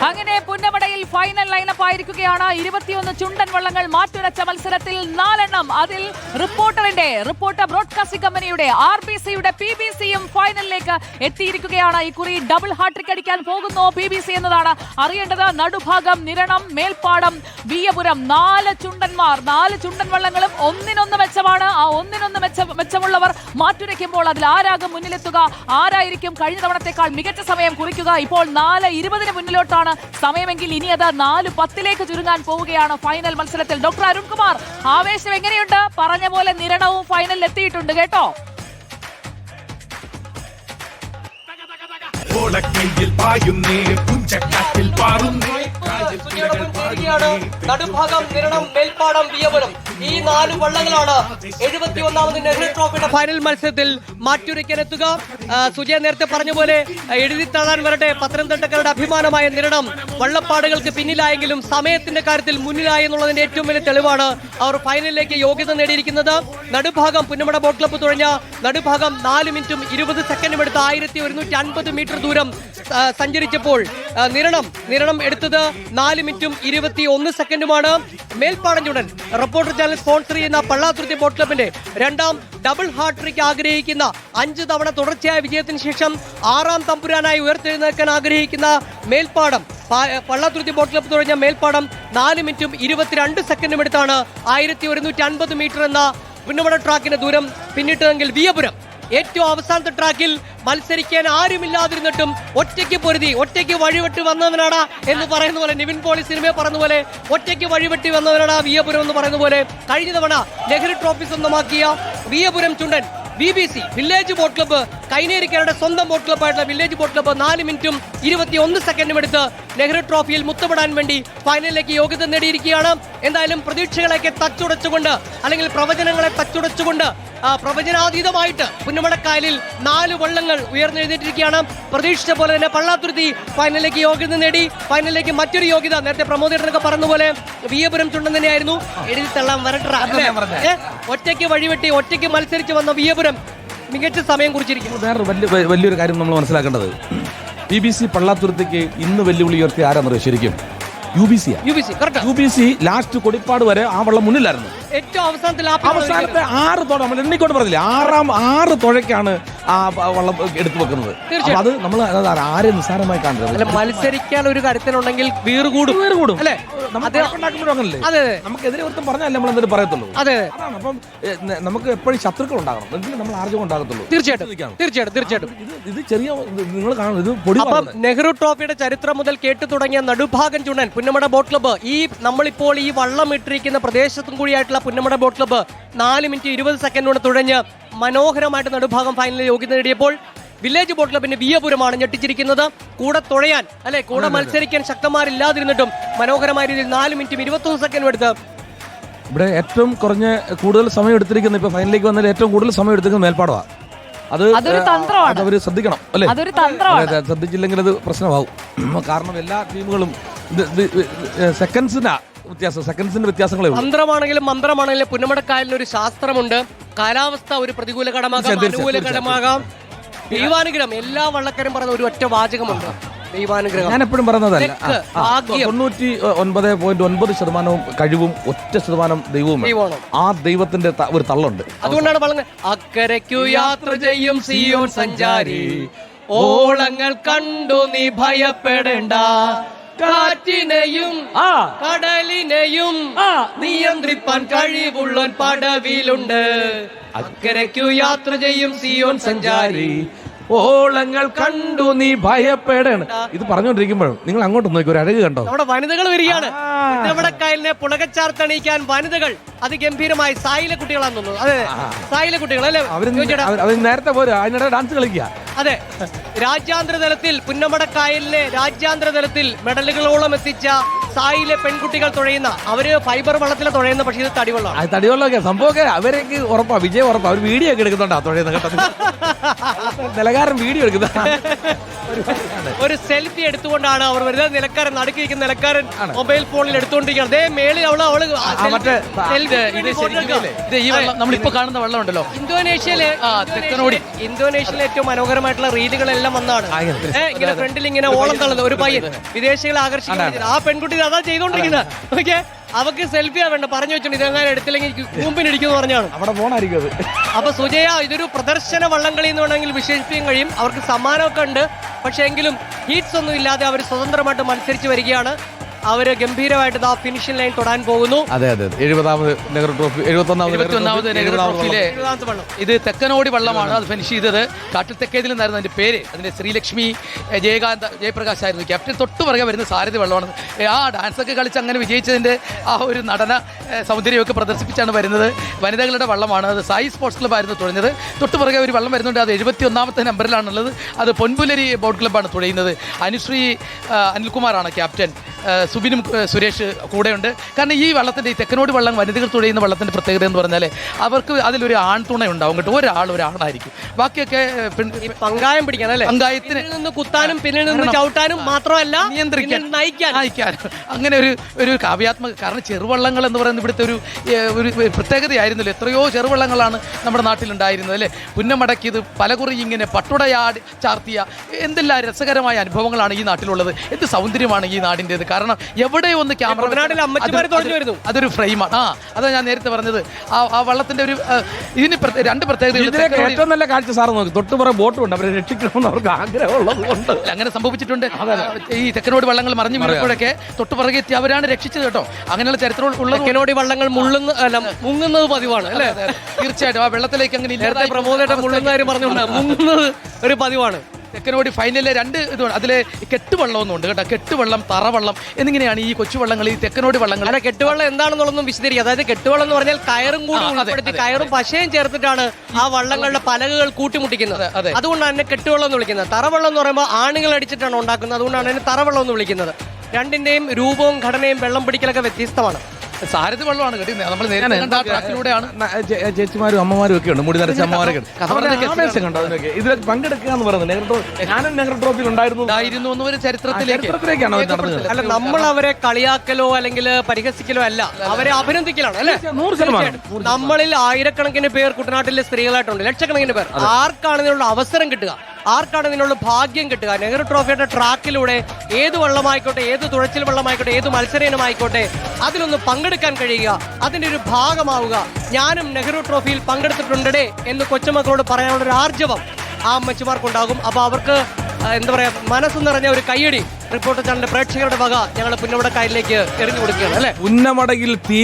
അങ്ങനെ പുന്നമടയിൽ final lineup ആയിരിക്കുകയാണ്. ഇരുപത്തിയൊന്ന് ചുണ്ടൻ വള്ളങ്ങൾ മാറ്റുരച്ച മത്സരത്തിൽ നാലെണ്ണം. അതിൽ റിപ്പോർട്ടറിന്റെ റിപ്പോർട്ടർ ബ്രോഡ്കാസ്റ്റിംഗ് കമ്പനിയുടെ ആർ ബി സിയുടെ പി ബി സിയും ഫൈനലിലേക്ക് എത്തിയിരിക്കുകയാണ്. ഇക്കുറി ഡബിൾ ഹാട്രിക് അടിക്കാൻ പോകുന്നു പി ബി സി എന്നതാണ് അറിയേണ്ടത്. നടുഭാഗം നിരണം മേൽപ്പാടം വിയപുരം. നാല് ചുണ്ടന്മാർ നാല് ചുണ്ടൻ വള്ളങ്ങളും ഒന്നിനൊന്ന് മെച്ചമാണ്. ആ ഒന്നിനൊന്ന് മെച്ച മെച്ചമുള്ളവർ മാറ്റുരയ്ക്കുമ്പോൾ അതിൽ ആരാകും മുന്നിലെത്തുക? ആരായിരിക്കും കഴിഞ്ഞ തവണത്തെക്കാൾ മികച്ച സമയം കുറിക്കുക? ഇപ്പോൾ നാല് ഇരുപതിന് മുന്നിലോട്ടാണ് സമയമെങ്കിൽ ഇനി അത് നാല് പത്തിലേക്ക് ചുരുങ്ങാൻ പോവുകയാണ് ഫൈനൽ മത്സരത്തിൽ. ഡോക്ടർ അരുൺകുമാർ ആവേശം എങ്ങനെയുണ്ട്? പറഞ്ഞ പോലെ നിരണവും ഫൈനലിൽ എത്തിയിട്ടുണ്ട് കേട്ടോ. ഓളക്കൈയിൽ പായുന്നേ പുഞ്ചക്ക മുൻകേറുകയാണ് നടുഭാഗം നിരണം മേൽപ്പാടം വിയവനം. ഈ നാല് വള്ളങ്ങളാണ് എഴുപത്തി ഒന്നാമത് നെഹ്റു ട്രോഫിയുടെ ഫൈനൽ മത്സരത്തിൽ മാറ്റുരയ്ക്കാനെത്തുക. സുജയ നേരത്തെ പറഞ്ഞ പോലെ എഴുതി എഴുതിത്തള്ളാൻ വരട്ടെ. പത്തനംതിട്ടക്കാരുടെ അഭിമാനമായ നിരണം വള്ളപ്പാടുകൾക്ക് പിന്നിലായെങ്കിലും സമയത്തിന്റെ കാര്യത്തിൽ മുന്നിലായി എന്നുള്ളതിന്റെ ഏറ്റവും വലിയ തെളിവാണ് അവർ ഫൈനലിലേക്ക് യോഗ്യത നേടിയിരിക്കുന്നത്. നടുഭാഗം പുന്നമട ബോട്ട് ക്ലബ്ബ് തുഴഞ്ഞ നടുഭാഗം നാല് മിനിറ്റും ഇരുപത് സെക്കൻഡും എടുത്ത് ആയിരത്തി ഒരുന്നൂറ്റി അൻപത് മീറ്റർ ദൂരം സഞ്ചരിച്ചപ്പോൾ നിരണം നിരണം എടുത്തത് നാല് മിനിറ്റും ഇരുപത്തി ഒന്ന് സെക്കൻഡുമാണ്. മേൽപ്പാടഞ്ചുടൻ റിപ്പോർട്ടർ ചാനൽ സ്പോൺസർ ചെയ്യുന്ന പള്ളാതുരുത്തി ബോട്ട് ക്ലബിന്റെ രണ്ടാം ഡബിൾ ഹാട്രിക് ആഗ്രഹിക്കുന്ന അഞ്ച് തവണ തുടർച്ചയായ വിജയത്തിന് ശേഷം ആറാം തമ്പുരാനായി ഉയർത്തെഴുന്നേൽക്കാൻ ആഗ്രഹിക്കുന്ന മേൽപ്പാടം പള്ളാതുരുത്തി ബോട്ട് ക്ലബ്ബ് തുടങ്ങിയ മേൽപ്പാടം നാല് മിനിറ്റും ഇരുപത്തിരണ്ട് സെക്കൻഡും എടുത്താണ് ആയിരത്തി ഒരുന്നൂറ്റി അൻപത് മീറ്റർ എന്ന പുന്നമട ട്രാക്കിന്റെ ദൂരം പിന്നിട്ടതെങ്കിൽ വിയപുരം. ഏറ്റവും അവസാനത്തെ ട്രാക്കിൽ മത്സരിക്കാൻ ആരുമില്ലാതിരുന്നിട്ടും ഒറ്റയ്ക്ക് പൊരുതി ഒറ്റയ്ക്ക് വഴിവെട്ടി വന്നവനാടാ എന്ന് പറയുന്ന പോലെ നിവിൻ പോളി സിനിമയെ പറയുന്ന പോലെ ഒറ്റയ്ക്ക് വഴിവെട്ടി വന്നവനാടാ വിയപുരം എന്ന് പറയുന്ന പോലെ കഴിഞ്ഞ തവണ നെഹ്റു ട്രോഫി സ്വന്തമാക്കിയ Veeyapuram Chundan B B C village boat club കൈനേരിക്കാരുടെ സ്വന്തം ബോട്ട് ക്ലബ്ബായിട്ടുള്ള വില്ലേജ് ബോട്ട് ക്ലബ്ബ് നാല് മിനിറ്റും ഇരുപത്തി ഒന്ന് സെക്കൻഡും എടുത്ത് നെഹ്റു ട്രോഫിയിൽ മുത്തപ്പെടാൻ വേണ്ടി ഫൈനലിലേക്ക് യോഗ്യത നേടിയിരിക്കുകയാണ്. എന്തായാലും പ്രതീക്ഷകളെയൊക്കെ തച്ചുടച്ചുകൊണ്ട് അല്ലെങ്കിൽ പ്രവചനങ്ങളെ തച്ചുടച്ചുകൊണ്ട് പ്രവചനാതീതമായിട്ട് പുന്നമടക്കായലിൽ നാല് വള്ളങ്ങൾ ഉയർന്നെഴുന്നേറ്റിരിക്കുകയാണ്. പ്രതീക്ഷിച്ച പോലെ തന്നെ പള്ളാത്തുരുത്തി ഫൈനലിലേക്ക് യോഗ്യത നേടി. ഫൈനലിലേക്ക് മറ്റൊരു യോഗ്യത നേരത്തെ പ്രമോദേട്ടനൊക്കെ പറഞ്ഞ പോലെ വിയപുരം ചുണ്ടൻ തന്നെയായിരുന്നു. എഴുതി തള്ളാൻ വരട്ട ഒറ്റയ്ക്ക് വഴിവെട്ടി ഒറ്റയ്ക്ക് മത്സരിച്ച് വന്ന വിയപുരം മികച്ച സമയം കുറിച്ചിരിക്കുന്നു. വേറെ വലിയ വലിയൊരു കാര്യം നമ്മൾ മനസ്സിലാക്കേണ്ടത്. ബി ബി സി പള്ളാത്തുരത്തേക്ക് ഇന്ന് വെല്ലുവിളി ഉയർത്തി ആരാന്നറിയോ ശരിക്കും. U B C U B C correct U B C last കൊടിപ്പാട് വരെ ആ വള്ളം മുന്നിലായിരുന്നു. ഏറ്റവും അവസാനത്തിൽ അവസാനത്തെ ആറ് തുഴ നമ്മൾ എണ്ണിക്കൊണ്ട് പറഞ്ഞില്ലേ? ആറാം ആറ് തുഴയ്ക്കാണ് ആ വള്ളം എടുത്തു വെക്കുന്നത്. അപ്പൊ അത് നമ്മൾ ആരെ നിസ്സാരമായി അല്ല കാണരുത് മത്സരിക്കാൻ ഒരു കരുത്തനുണ്ടെങ്കിൽ വീറുകൂടും. വീറുകൂടും. വേറെ അല്ലേ നമുക്കെതിരെ ഒരുത്തം പറഞ്ഞാൽ നമ്മൾ എന്തെങ്കിലും പറയത്തുള്ളൂ. അതെ. അതാണ്. അപ്പം നമുക്ക് എപ്പോഴും ശത്രുക്കൾ ഉണ്ടാകണം. എങ്കിലും നമ്മൾ ആർജവം ഉണ്ടാകത്തുള്ളൂ. തീർച്ചയായിട്ടും. തീർച്ചയായിട്ടും തീർച്ചയായിട്ടും. ഇത് ചെറിയ നിങ്ങൾ കാണും ഇത് പൊടി അപ്പം നെഹ്റു ട്രോഫിയുടെ ചരിത്രം മുതൽ കേട്ടു തുടങ്ങിയ നടുഭാഗൻ ചുണ്ടൻ പുന്നമട ബോട്ട് ക്ലബ്ബ്. ഈ നമ്മളിപ്പോൾ ഈ വള്ളം ഇട്ടിരിക്കുന്ന പ്രദേശത്തും കൂടിയായിട്ടുള്ള പുന്നമട ബോട്ട് ക്ലബ്ബ് നാല് മിനിറ്റ് ഇരുപത് സെക്കൻഡോടെ തുഴഞ്ഞ് മനോഹരമായിട്ട് നടുഭാഗം ഫൈനലിൽ യോഗ്യത നേടിയപ്പോൾ വില്ലേജ് ബോട്ട് ക്ലബിന്റെ വിയപുരമാണ് ഞെട്ടിച്ചിരിക്കുന്നത്. കൂടെ തുഴയാൻ അല്ലെ? കൂടെ മത്സരിക്കാൻ ശക്തന്മാരില്ലാതിരുന്നിട്ടും മനോഹരമായ രീതിയിൽ നാല് മിനിറ്റും ഇരുപത്തൊന്ന് സെക്കൻഡും എടുത്ത് ഇവിടെ ഏറ്റവും കുറഞ്ഞ കൂടുതൽ സമയം എടുത്തിരിക്കുന്ന ഇപ്പൊ ഫൈനലിലേക്ക് വന്നതിൽ ഏറ്റവും കൂടുതൽ സമയം എടുത്തിരിക്കുന്നത് മേൽപ്പാടമാണ് അത് അതൊരു തന്ത്രമാണ്. അത് അവർ ശ്രദ്ധിക്കണം അല്ലേ? ശ്രദ്ധിച്ചില്ലെങ്കിൽ അത് പ്രശ്നമാവും കാരണം എല്ലാ ടീമുകളും സെക്കൻഡ്സിനാ വ്യത്യാസം സെക്കൻഡ്സിന്റെ വ്യത്യാസങ്ങളേ ഉള്ളൂ. തന്ത്രമാണെങ്കിലും മന്ത്രമാണെങ്കിലും പുന്നമടക്കായലിന് ഒരു ശാസ്ത്രമുണ്ട്. കാലാവസ്ഥ ഒരു പ്രതികൂല ഘടമാകാം തീർച്ചയായും, അനുകൂല തീർച്ചയായും. ഘടമാകാം ദൈവാനുഗ്രഹം എല്ലാ വള്ളക്കാരും പറയുന്ന ഒരു ഒറ്റ വാചകമുണ്ട്. ദൈവാനുഗ്രഹം. ഞാൻ എപ്പോഴും പറയുന്നതല്ല തെക്ക്, ആ, ആ, ഭാഗ്യം. തൊണ്ണൂറ്റി ഒൻപത് പോയിന്റ് ഒൻപത് ശതമാനവും കഴിവും ഒറ്റ ശതമാനം ദൈവവും ദൈവമാണ്. ആ ദൈവത്തിന്റെ ത- ഒരു തള്ളുണ്ട്. അതുകൊണ്ടാണ് പറഞ്ഞത് അക്കരയ്ക്കു യാത്ര ചെയ്യും സിയോൻ സഞ്ചാരി. ഓളങ്ങൾ കണ്ടു നീ ഭയപ്പെടേണ്ട. കാറ്റിനെയും ആ. കടലിനെയും നിയന്ത്രിപ്പാൻ കഴിവുള്ള പടവിലുണ്ട്. അക്കരയ്ക്കു യാത്ര ചെയ്യും സിയോൻ സഞ്ചാരി. ഓളങ്ങൾ കണ്ടു നീ ഭയപ്പെടണം. ഇത് പറഞ്ഞുകൊണ്ടിരിക്കുമ്പോഴും നിങ്ങൾ അങ്ങോട്ട് നോക്കി ഒരു അഴക് കണ്ടോ? നമ്മുടെ വനിതകൾ വരികയാണ്. നമ്മുടെ കയലിനെ പുളകച്ചാർത്തണിയിക്കാൻ വനിതകൾ അതിഗംഭീരമായി സായിലെ കുട്ടികളാന്ന് തോന്നുന്നു. അതെ സായിലെ കുട്ടികൾ അല്ലേ? അവർ നേരത്തെ പോരും. അതിനിടെ ഡാൻസ് കളിക്കുക. അതെ. രാജ്യാന്തര തലത്തിൽ പുന്നമടക്കായലിനെ രാജ്യാന്തര തലത്തിൽ മെഡലുകളോളം എത്തിച്ച സായിലെ പെൺകുട്ടികൾ തുഴയുന്ന അവർ ഫൈബർ വള്ളത്തിലെ തുഴയുന്ന പക്ഷേ ഇത് തടിവെള്ളം അത് തടിവെള്ളമൊക്കെ. സംഭവമൊക്കെ അവരൊക്കെ ഉറപ്പാ. വിജയം ഉറപ്പാ. അവർ വീഡിയോ ഒക്കെ എടുക്കുന്നുണ്ടാ തുഴയുന്ന ഘട്ടത്തിൽ. നിലകാരൻ വീഡിയോ എടുക്കുന്ന ഒരു സെൽഫി എടുത്തുകൊണ്ടാണ് അവർ വരുന്നത്. നിലക്കാരൻ നടുക്കിരിക്കുന്ന നിലക്കാരൻ മൊബൈൽ ഫോണിൽ എടുത്തുകൊണ്ടിരിക്കുകയാണ്. അതേ മേളിൽ അവൾ അവൾ ഇത് photo ശരിക്കും. ഇത് ഈ വെള്ളം നമ്മളിപ്പോ കാണുന്ന വെള്ളം ഉണ്ടല്ലോ ഇന്തോനേഷ്യയിലെ ആ, തെക്കനോടി. ഇന്തോനേഷ്യയിലെ ഏറ്റവും മനോഹരമായിട്ടുള്ള റീലുകളെല്ലാം വന്നാണ്. ഇങ്ങനെ. ഫ്രണ്ടിൽ ഇങ്ങനെ ഓളം തള്ളുന്നത് ഒരു പയ്യൻ. വിദേശികളെ ആകർഷിക്കുന്നത് ആ പെൺകുട്ടി ഇത് അതാ ചെയ്തോണ്ടിരിക്കുന്നത് ഓക്കെ? അവക്ക് സെൽഫിയാ വേണ്ട. പറഞ്ഞു വെച്ചിട്ടുണ്ട് ഇതെങ്ങനെ എടുത്തില്ലെങ്കിൽ കൂമ്പിനിടിക്കും പറഞ്ഞാണ്. അവിടെ പോണായിരിക്കും അത്. അപ്പൊ സുജയ ഇതൊരു പ്രദർശന വള്ളംകളി എന്ന് വേണമെങ്കിൽ വിശേഷിപ്പിക്കാൻ കഴിയും. അവർക്ക് സമ്മാനമൊക്കെ ഉണ്ട്. പക്ഷെ എങ്കിലും ഹീറ്റ്സ് ഒന്നും ഇല്ലാതെ അവർ സ്വതന്ത്രമായിട്ട് മത്സരിച്ച് വരികയാണ്. അവർ ഗംഭീരമായിട്ട് ആ ഫിനിഷിംഗ് ലൈൻ തൊടാൻ പോകുന്നു. അതെ അതെ എഴുപതാമത് നെഹ്റു ട്രോഫി എഴുപത്തൊന്നാമത് നെഹ്റു ട്രോഫിയിലെ ഇത് തെക്കനോടി വള്ളമാണ് അത് ഫിനിഷ് ചെയ്തത്. കാട്ടിൽ തെക്കേതിൽ നിന്നായിരുന്നു അതിന്റെ പേര്. അതിന്റെ ശ്രീലക്ഷ്മി ജയകാന്ത ജയപ്രകാശ് ആയിരുന്നു. ക്യാപ്റ്റൻ തൊട്ട് പുറകെ വരുന്ന സാരഥി വള്ളമാണ്. ആ ഡാൻസ് ഒക്കെ കളിച്ച് അങ്ങനെ വിജയിച്ചതിന്റെ ആ ഒരു നടന സൗന്ദര്യമൊക്കെ പ്രദർശിപ്പിച്ചാണ് വരുന്നത്. വനിതകളുടെ വള്ളമാണ്. അത് സായി സ്പോർട്സ് ക്ലബ്ബായിരുന്നു തുഴഞ്ഞത്. തൊട്ട് പുറകെ ഒരു വള്ളം വരുന്നുണ്ട്. അത് എഴുപത്തി ഒന്നാമത്തെ നമ്പറിലാണുള്ളത്. അത് പൊൻപുലരി ബോട്ട് ക്ലബ്ബാണ് തുഴയുന്നത്. അനുശ്രീ അനിൽകുമാറാണ് ക്യാപ്റ്റൻ. സുബിനും സുരേഷ് കൂടെയുണ്ട്. കാരണം ഈ വള്ളത്തിന്റെ ഈ തെക്കനോട് വള്ളം വനിതകൾ തുഴയുന്ന വള്ളത്തിന്റെ പ്രത്യേകത എന്ന് പറഞ്ഞാൽ അവർക്ക് അതിലൊരു ആൺതുണ ഉണ്ടാവും കേട്ടോ. ഒരാൾ ഒരാളായിരിക്കും ബാക്കിയൊക്കെ പങ്കായം പിടിക്കാൻ അല്ലേ? പങ്കായത്തിന് നിന്ന് കുത്താനും പിന്നിൽ നിന്ന് ചവിട്ടാനും മാത്രമല്ല നിയന്ത്രിക്കാൻ. നയിക്കാൻ. നയിക്കാൻ. അങ്ങനെ ഒരു ഒരു കാവ്യാത്മക കാരണം ചെറുവള്ളങ്ങൾ എന്ന് പറയുന്നത് ഇവിടുത്തെ ഒരു ഒരു പ്രത്യേകതയായിരുന്നല്ലോ. എത്രയോ ചെറുവള്ളങ്ങളാണ് നമ്മുടെ നാട്ടിലുണ്ടായിരുന്നത് അല്ലേ? പുന്നമടക്കിയത് പലകുറി ഇങ്ങനെ പട്ടുടയാടി ചാർത്തിയ എന്തെല്ലാം രസകരമായ അനുഭവങ്ങളാണ് ഈ നാട്ടിലുള്ളത്? എന്ത് സൗന്ദര്യമാണ് ഈ നാടിന്റെത്? കാരണം എവിടെ ഒന്ന് ക്യാമറ. അതൊരു ഫ്രെയിമാണ്. ആ അതാ ഞാൻ നേരത്തെ പറഞ്ഞത്. ആ ആ വള്ളത്തിന്റെ ഒരു ഇതിന് രണ്ട് പ്രത്യേകത ഏറ്റവും നല്ല കാഴ്ച സാർ നോക്കി. തൊട്ടുപുറം ബോട്ടും ഉണ്ട് അവരെ രക്ഷിക്കണമെന്ന് അവർക്ക് ആഗ്രഹമുള്ളത് കൊണ്ട്. അങ്ങനെ സംഭവിച്ചിട്ടുണ്ട്. ഈ തെക്കനോട് വള്ളങ്ങൾ മറിഞ്ഞു വീഴുമ്പോഴൊക്കെ തൊട്ടുപുറകെ എത്തി അവരാണ് രക്ഷിച്ചത് കേട്ടോ. അങ്ങനെയുള്ള ചരിത്രം ഉള്ളത് തെക്കനോടി വള്ളങ്ങൾ മുള്ളുന്ന അല്ല മുങ്ങുന്നത് പതിവാണ് അല്ലേ. തീർച്ചയായിട്ടും. ആ വെള്ളത്തിലേക്ക് അങ്ങനെ നേരത്തെ പ്രമോദേട്ട മുള്ളുന്ന കാര്യം പറഞ്ഞുകൊണ്ട് മുങ്ങുന്നത് ഒരു പതിവാണ്. തെക്കനോടി ഫൈനലിലെ രണ്ട് ഇതുമാണ് അതിലെ കെട്ടുവള്ളം ഒന്നും ഉണ്ട് കേട്ടോ. കെട്ടുവള്ളം തറവള്ളം എന്നിങ്ങനെയാണ് ഈ കൊച്ചുവള്ളങ്ങൾ ഈ തെക്കനോടി വള്ളങ്ങൾ. അല്ല കെട്ടുവള്ളം എന്താണെന്നുള്ളതൊന്നും വിശദീകരിക്കുക. അതായത് കെട്ടുവള്ളം എന്ന് പറഞ്ഞാൽ കയറും കൂടി ഉൾപ്പെടുത്തി കയറും പശയും ചേർത്തിട്ടാണ് ആ വള്ളങ്ങളുടെ പലകകൾ കൂട്ടിമുട്ടിക്കുന്നത്. അതെ, അതെ. അതുകൊണ്ടാണ് അതിനെ കെട്ടുവള്ളം എന്ന് വിളിക്കുന്നത്. തറവള്ളം എന്ന് പറയുമ്പോൾ ആണുങ്ങൾ അടിച്ചിട്ടാണ് ഉണ്ടാക്കുന്നത്. അതുകൊണ്ടാണ് അതിനെ തറവള്ളം എന്ന് വിളിക്കുന്നത്. രണ്ടിന്റെയും രൂപവും ഘടനയും വെള്ളം പിടിക്കലൊക്കെ വ്യത്യസ്തമാണ്. സാരഥി വള്ളമാണ് കേട്ടോ നമ്മൾ ട്രാക്കിലൂടെയാണ്. ചേച്ചിമാരും അമ്മമാരും ഒക്കെ ഉണ്ട്. മുടി നരച്ച അമ്മമാരൊക്കെ ഉണ്ട്. കണ്ടോ അതിനൊക്കെ? ഇതിലൊക്കെ പങ്കെടുക്കുക എന്ന് പറയുന്നത് നെഹ്റു ഞാനും നെഹ്റു ട്രോഫിയിൽ ഉണ്ടായിരുന്നു. എന്നൊരു ചരിത്രത്തിലേക്ക്. ചരിത്രത്തിലേക്കാണ് അല്ല നമ്മൾ അവരെ കളിയാക്കലോ അല്ലെങ്കിൽ പരിഹസിക്കലോ അല്ല. അവരെ അഭിനന്ദിക്കലാണ് അല്ലേ? നൂറ് ശതമാനം. നമ്മളിൽ ആയിരക്കണക്കിന് പേർ കുട്ടനാട്ടിലെ സ്ത്രീകളായിട്ടുണ്ട് ലക്ഷക്കണക്കിന് പേർ. ആർക്കാണ് ഇതിനുള്ള അവസരം കിട്ടുക? ആർക്കാണ് ഇതിനുള്ള ഭാഗ്യം കിട്ടുക? നെഹ്റു ട്രോഫിയുടെ ട്രാക്കിലൂടെ ഏത് വെള്ളമായിക്കോട്ടെ ഏത് തുഴച്ചിൽ വെള്ളമായിക്കോട്ടെ ഏത് മത്സരയിനമായിക്കോട്ടെ അതിലൊന്ന് പങ്കെടുക്കാൻ കഴിയുക അതിന്റെ ഒരു ഭാഗമാവുക. ഞാനും നെഹ്റു ട്രോഫിയിൽ പങ്കെടുത്തിട്ടുണ്ടേ എന്ന് കൊച്ചുമക്കളോട് പറയാനുള്ള ഒരു ആർജവം ആ അമ്മച്ചിമാർക്കുണ്ടാകും. അപ്പോൾ അവർക്ക് എന്താ പറയുക മനസ്സ് നിറഞ്ഞ ഒരു കയ്യടി റിപ്പോർട്ടർ ചാനലിന്റെ പ്രേക്ഷകരുടെ വക ഞങ്ങൾ പുന്നമടക്കായലിലേക്ക് എറിഞ്ഞു കൊടുക്കുകയാണ് അല്ലെ? ഉന്നമടയിൽ തീ